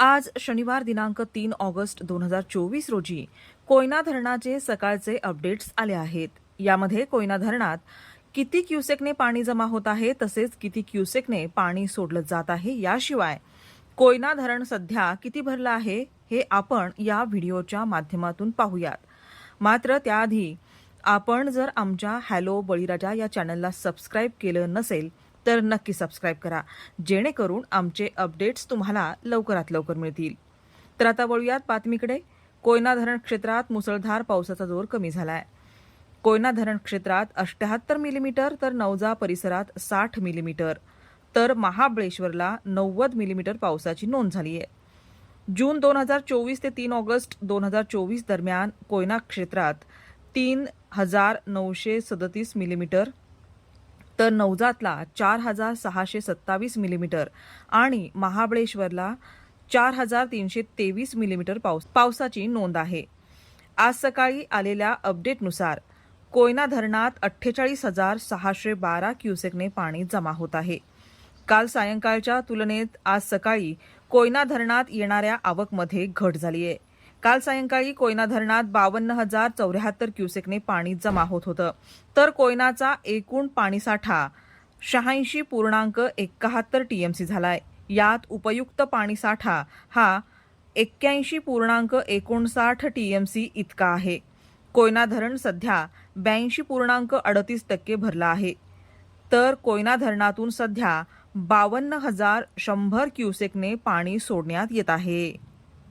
आज शनिवार दिनांक तीन ऑगस्ट दोन हजार चोवीस रोजी कोयना धरणाचे सकाळचे अपडेट्स आले आहेत. यामध्ये कोयना धरणात किती क्युसेकने पाणी जमा होत आहे तसेच किती क्युसेकने पाणी सोडलं जात आहे याशिवाय कोयना धरण सध्या किती भरलं आहे हे आपण या व्हिडिओच्या माध्यमातून पाहूयात. मात्र त्याआधी आपण जर आमच्या हॅलो बळीराजा या चॅनलला सबस्क्राईब केलं नसेल तर नक्की सबस्क्राईब करा. जेणेकरून आमचे अपडेट्स तुम्हाला लवकरात लवकर मिळतील. तर आता वळूयात बातमीकडे. कोयना धरण क्षेत्रात मुसळधार पावसाचा जोर कमी झाला आहे कोयना धरण क्षेत्रात अष्ट्याहत्तर मिलीमीटर तर नवजा परिसरात साठ मिलीमीटर तर महाबळेश्वरला नव्वद मिलीमीटर पावसाची नोंद झाली आहे. जून दोन हजार चोवीस ते तीन ऑगस्ट दोन हजार चोवीस दरम्यान कोयना क्षेत्रात तीन हजार नऊशे सदतीस मिलीमीटर तर नवजातला चार हजार सहाशे सत्तावीस मिलीमीटर आणि महाबळेश्वरला चार हजार तीनशे तेवीस मिलीमीटर पाऊस पावसाची नोंद आहे. आज सकाळी आलेल्या अपडेटनुसार कोयना धरणात अठ्ठेचाळीस हजार सहाशे बारा क्युसेकने पाणी जमा होत आहे. काल सायंकाळच्या तुलनेत आज सकाळी कोयना धरणात येणाऱ्या आवकमध्ये घट झाली आहे काल सायंकाळी कोयना धरणात बावन्न हजार चौऱ्याहत्तर क्युसेकने पाणी जमा होत होतं. तर कोयनाचा एकूण पाणीसाठा शहाऐंशी पूर्णांक एकाहत्तर टीएमसी झालाय. यात उपयुक्त पाणीसाठा हा एक्क्याऐंशी पूर्णांक एकोणसाठ टीएमसी इतका आहे. कोयना धरण सध्या ब्याऐंशी पूर्णांक अडतीस टक्के भरला आहे. तर कोयना धरणातून सध्या बावन्न हजार शंभर क्युसेकने पाणी सोडण्यात येत आहे.